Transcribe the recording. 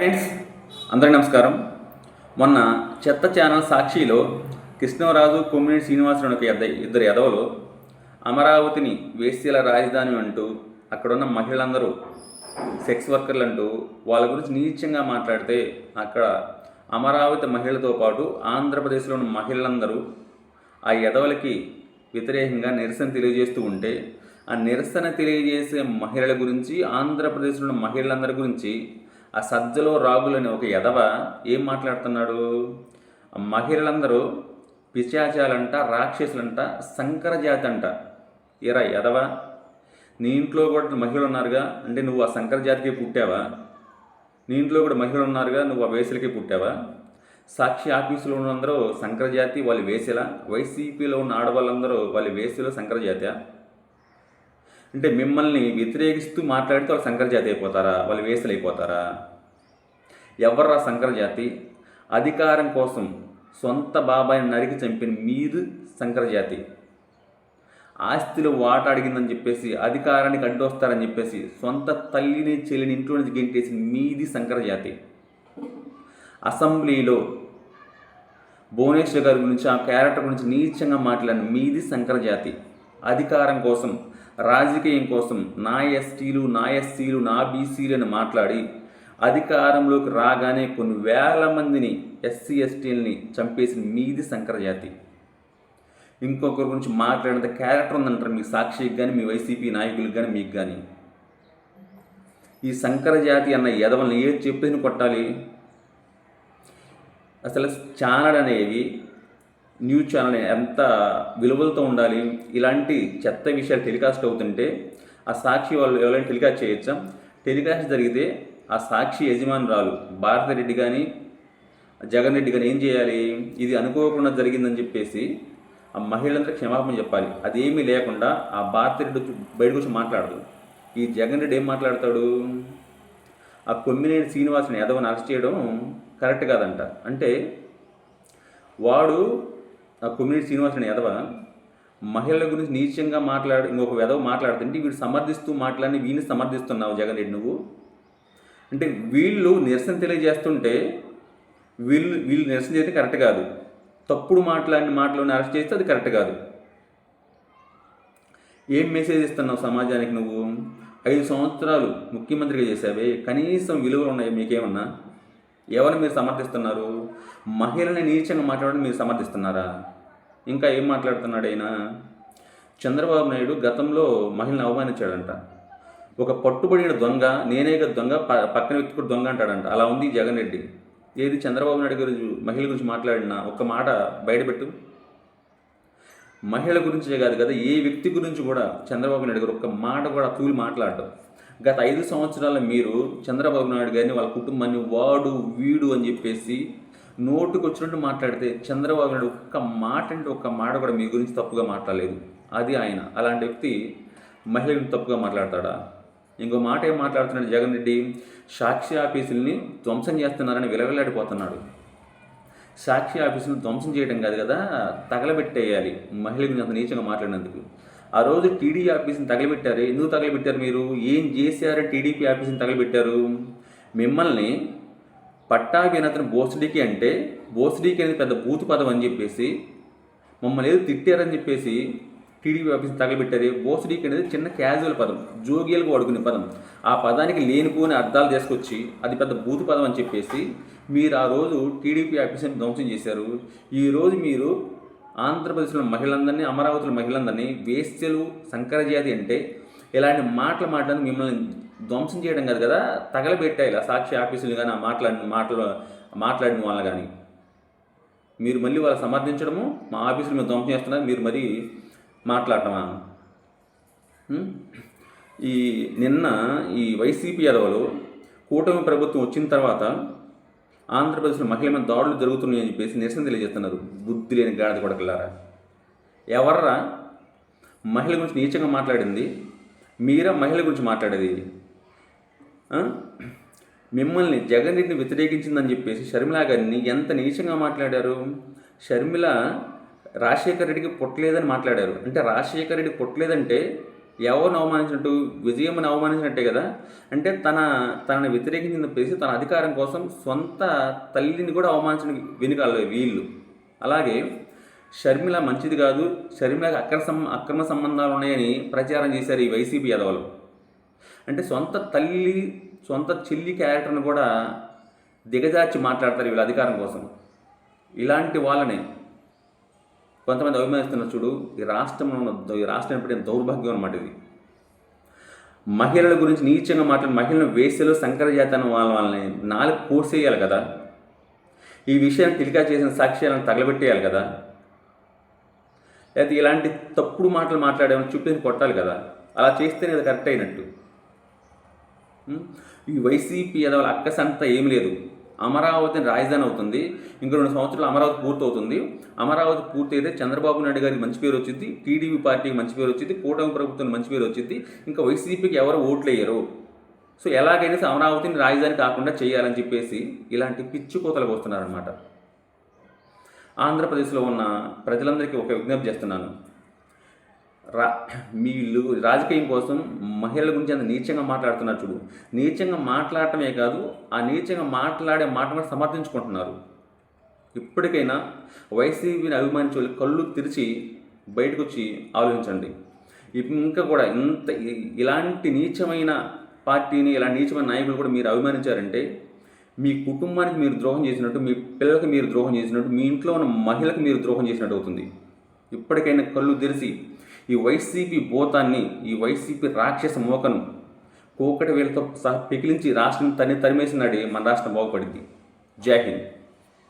Friends అందరికీ నమస్కారం. మొన్న చెత్త ఛానల్ సాక్షిలో కృష్ణరాజు కొమ్మినేని శ్రీనివాసరావు ఇద్దరు ఎదవలు అమరావతిని వేస్యల రాజధాని అంటూ అక్కడున్న మహిళలందరూ సెక్స్ వర్కర్లు అంటూ వాళ్ళ గురించి నీచంగా మాట్లాడితే అక్కడ అమరావతి మహిళలతో పాటు ఆంధ్రప్రదేశ్లో ఉన్న మహిళలందరూ ఆ ఎదవలకి వ్యతిరేకంగా నిరసన తెలియజేస్తూ ఉంటే ఆ నిరసన తెలియజేసే మహిళల గురించి ఆంధ్రప్రదేశ్లో ఉన్న మహిళలందరి గురించి ఆ సజ్జలో రాగులని ఒక ఎదవ ఏం మాట్లాడుతున్నాడు? మహిళలందరూ పిశాచాలంట రాక్షసులంట సంకర జాతి అంట ఇరా ఎదవ నీ ఇంట్లో కూడా మహిళలు ఉన్నారుగా? అంటే నువ్వు ఆ సంకర జాతికి పుట్టావా? నీ ఇంట్లో కూడా మహిళలు ఉన్నారుగా? నువ్వు ఆ వేసులకి పుట్టావా? సాక్షి ఆఫీసులో ఉన్నందరూ సంకరజాతి వాళ్ళు వేసేలా వైసీపీలో ఉన్న ఆడవాళ్ళందరూ వాళ్ళు వేసేలో సంకర అంటే మిమ్మల్ని వ్యతిరేకిస్తూ మాట్లాడితే వాళ్ళు సంకరజాతి అయిపోతారా? వాళ్ళు వేసలు అయిపోతారా? ఎవర్రా సంకరజాతి అధికారం కోసం సొంత బాబాయిని నరికి చంపిన మీరు సంకరజాతి ఆస్తిలో వాట అడిగిందని చెప్పేసి అధికారానికి అడ్డొస్తారని చెప్పేసి సొంత తల్లిని చెల్లిని ఇంట్లో నుంచి గెంటేసి మీది సంకరజాతి అసెంబ్లీలో భువనేశ్వర్ గారి గురించి ఆ క్యారెక్టర్ గురించి నీచంగా మాట్లాడిన మీది సంకరజాతి అధికారం కోసం రాజకీయం కోసం నా ఎస్టీలు నా ఎస్సీలు నా బీసీలు అని మాట్లాడి అధికారంలోకి రాగానే కొన్ని వేల మందిని ఎస్సీ ఎస్టీలని చంపేసిన మీది శంకరజాతి ఇంకొకరి గురించి మాట్లాడినంత క్యారెక్టర్ ఉందంటారు మీ సాక్షికి కానీ మీ వైసీపీ నాయకులకు కానీ మీకు కానీ ఈ శంకరజాతి అన్న ఎదవల్ని ఏది చెప్పేసి కొట్టాలి? అసలు ఛానల్ అనేవి న్యూస్ ఛానల్ ఎంత విలువలతో ఉండాలి? ఇలాంటి చెత్త విషయాలు టెలికాస్ట్ అవుతుంటే ఆ సాక్షి వాళ్ళు ఎవరైనా టెలికాస్ట్ చేయొచ్చా? టెలికాస్ట్ జరిగితే ఆ సాక్షి యజమానురాలు భారతిరెడ్డి కానీ జగన్ రెడ్డి కానీ ఏం చేయాలి? ఇది అనుకోకుండా జరిగిందని చెప్పేసి ఆ మహిళలందరూ క్షమాపణ చెప్పాలి. అదేమీ లేకుండా ఆ భారతిరెడ్డి వచ్చి బయటకు వచ్చి మాట్లాడదు. ఈ జగన్ రెడ్డి ఏం మాట్లాడతాడు? ఆ కొమ్మినేని శ్రీనివాసుని యాదవ్ని అరెస్ట్ చేయడం కరెక్ట్ కాదంట. అంటే వాడు ఆ కొమ్మినేని అనే ఎదవ మహిళల గురించి నీచంగా మాట్లాడి ఇంకొక వెదవ మాట్లాడుతుంటే వీడు సమర్థిస్తూ మాట్లాడి వీని సమర్థిస్తున్నావు జగన్ రెడ్డి నువ్వు. అంటే వీళ్ళు నిరసన తెలియజేస్తుంటే వీళ్ళు వీళ్ళు నిరసన చేస్తే కరెక్ట్ కాదు. తప్పుడు మాట్లాడిన మాటలను అరెస్ట్ చేస్తే అది కరెక్ట్ కాదు. ఏం మెసేజ్ ఇస్తున్నావు సమాజానికి నువ్వు? ఐదు సంవత్సరాలు ముఖ్యమంత్రిగా చేసావే కనీసం విలువలు ఉన్నాయి మీకేమన్నా? ఎవరిని మీరు సమర్థిస్తున్నారు? మహిళని నీచంగా మాట్లాడడం మీరు సమర్థిస్తున్నారా? ఇంకా ఏం మాట్లాడుతున్నాడు ఆయన? చంద్రబాబు నాయుడు గతంలో మహిళను అవమానించాడంట. ఒక పట్టుబడిన దొంగ నేనే దొంగ ప- పక్కన వ్యక్తి కూడా దొంగ అంటాడంట. అలా ఉంది జగన్ రెడ్డి. ఏది చంద్రబాబు నాయుడు గురించి మహిళ గురించి మాట్లాడిన ఒక మాట బయటపెట్టు. మహిళ గురించే కాదు కదా ఏ వ్యక్తి గురించి కూడా చంద్రబాబు నాయుడు గారు ఒక్క మాట కూడా తూలి మాట్లాడటం గత ఐదు సంవత్సరాల మీరు చంద్రబాబు నాయుడు గారిని వాళ్ళ కుటుంబాన్ని వాడు వీడు అని చెప్పేసి నోటుకు వచ్చినట్టు మాట్లాడితే చంద్రబాబు నాయుడు ఒక్క మాట అంటే ఒక్క మాట కూడా మీ గురించి తప్పుగా మాట్లాడలేదు. అది ఆయన. అలాంటి వ్యక్తి మహిళ గురించి తప్పుగా మాట్లాడతాడా? ఇంకో మాట ఏం మాట్లాడుతున్నాడు జగన్ రెడ్డి? సాక్షి ఆఫీసుల్ని ధ్వంసం చేస్తున్నారని విలవిల్లాడిపోతున్నాడు. సాక్షి ఆఫీసును ధ్వంసం చేయడం కాదు కదా తగలబెట్టేయాలి మహిళ గురించి అంత నీచంగా మాట్లాడినందుకు. ఆ రోజు టీడీ ఆఫీస్ని తగలబెట్టారు. ఎందుకు తగలబెట్టారు మీరు? ఏం చేశారు? టీడీపీ ఆఫీస్ని తగలబెట్టారు? మిమ్మల్ని పట్టాభినతను బోస్డీకి అంటే బోస్డీకి అనేది పెద్ద బూతు పదం అని చెప్పేసి మమ్మల్ని ఏదో తిట్టారని చెప్పేసి టీడీపీ ఆఫీస్ తగలబెట్టారు. బోస్డీకి అనేది చిన్న క్యాజువల్ పదం జోగియల్గా వాడుకునే పదం. ఆ పదానికి లేనిపోని అర్థాలు తీసుకొచ్చి అది పెద్ద బూతు పదం అని చెప్పేసి మీరు ఆ రోజు టీడీపీ ఆఫీస్ని ధ్వంసం చేశారు. ఈరోజు మీరు ఆంధ్రప్రదేశ్లో మహిళలందరినీ అమరావతిలో మహిళలందరినీ వేస్యలు సంకరజాతి అంటే ఇలాంటి మాటలు మాట్లాడి మిమ్మల్ని ధ్వంసం చేయడం కాదు కదా తగలబెట్టాయి ఇలా సాక్షి ఆఫీసులు కానీ ఆ మాట్లాడిన మాటలు మాట్లాడిన వాళ్ళ కానీ. మీరు మళ్ళీ వాళ్ళు సమర్థించడము మా ఆఫీసులు మేము ధ్వంసం చేస్తున్నారు మీరు మరీ మాట్లాడటమా? ఈ నిన్న ఈ వైసీపీ ఎదవలు కూటమి ప్రభుత్వం వచ్చిన తర్వాత ఆంధ్రప్రదేశ్లో మహిళల మీద దాడులు జరుగుతున్నాయని చెప్పేసి నిరసన తెలియజేస్తున్నారు. బుద్ధి లేని గాడిద కొడకలారా. ఎవర్రా మహిళ గురించి నీచంగా మాట్లాడింది? మీరా మహిళ గురించి మాట్లాడేది? మిమ్మల్ని జగన్ రెడ్డిని వ్యతిరేకించిందని చెప్పేసి షర్మిల గారిని ఎంత నీచంగా మాట్లాడారు? షర్మిల రాజశేఖర రెడ్డికి పుట్టలేదని మాట్లాడారు. అంటే రాజశేఖర రెడ్డి పుట్టలేదంటే ఎవరిని అవమానించినట్టు విజయమ్మని అవమానించినట్టే కదా? అంటే తన తనని వ్యతిరేకించిన పేసి తన అధికారం కోసం సొంత తల్లిని కూడా అవమానించిన వెనుకాల వీళ్ళు. అలాగే షర్మిల మంచిది కాదు షర్మిలకు అక్రమ సం అక్రమ సంబంధాలు ఉన్నాయని ప్రచారం చేశారు ఈ వైసీపీ యాదవులు. అంటే సొంత తల్లి సొంత చెల్లి క్యారెక్టర్ని కూడా దిగజార్చి మాట్లాడతారు వీళ్ళ అధికారం కోసం. ఇలాంటి వాళ్ళని కొంతమంది అభిమానిస్తున్నారు చూడు ఈ రాష్ట్రంలో ఉన్న ఈ రాష్ట్రం ఎప్పుడైనా దౌర్భాగ్యం అనమాట ఇది. మహిళల గురించి నీచంగా మాట్లాడిన మహిళలను వేసలు సంకర వాళ్ళ వాళ్ళని నాలుగు కోసేయాలి కదా. ఈ విషయాన్ని తెలికా చేసిన సాక్ష్యాలను తగలబెట్టేయాలి కదా. లేకపోతే ఇలాంటి తప్పుడు మాటలు మాట్లాడేమని చుట్టూ కొట్టాలి కదా. అలా చేస్తేనే అది కరెక్ట్ అయినట్టు. ఈ వైసీపీ ఎదవల అక్కసంతా ఏమి లేదు. అమరావతి రాజధాని అవుతుంది. ఇంకా రెండు సంవత్సరాలు అమరావతి పూర్తి అవుతుంది అమరావతి పూర్తి అయితే చంద్రబాబు నాయుడు గారికి మంచి పేరు వచ్చింది టీడీపీ పార్టీకి మంచి పేరు వచ్చింది కూటమి ప్రభుత్వానికి మంచి పేరు వచ్చింది ఇంకా వైసీపీకి ఎవరు ఓట్లేయరు. సో ఎలాగైనా అమరావతిని రాజధాని కాకుండా చేయాలని చెప్పేసి ఇలాంటి పిచ్చి కోతలకు వస్తున్నారనమాట ఆంధ్రప్రదేశ్లో ఉన్న ప్రజలందరికీ ఒక విజ్ఞప్తి చేస్తున్నాను. రా వీళ్ళు రాజకీయం కోసం మహిళల గురించి అంత నీచంగా మాట్లాడుతున్నారు చూడు. నీచంగా మాట్లాడటమే కాదు ఆ నీచంగా మాట్లాడే మాట కూడా సమర్థించుకుంటున్నారు. ఇప్పటికైనా వైసీపీని అభిమానించే వాళ్ళు కళ్ళు తెరిచి బయటకు వచ్చి ఆలోచించండి. ఇంకా కూడా ఇంత ఇలాంటి నీచమైన పార్టీని ఇలాంటి నీచమైన నాయకులు కూడా మీరు అభిమానించారంటే మీ కుటుంబానికి మీరు ద్రోహం చేసినట్టు మీ పిల్లలకు మీరు ద్రోహం చేసినట్టు మీ ఇంట్లో ఉన్న మహిళకు మీరు ద్రోహం చేసినట్టు అవుతుంది. ఇప్పటికైనా కళ్ళు తెరిచి ఈ వైసీపీ భూతాన్ని ఈ వైసీపీ రాక్షస మోకను కోకటి వేలతో సహా పికిలించి రాష్ట్రం తన్ని తరిమేసినాడే మన రాష్ట్రం బాగుపడింది. జై హింద్.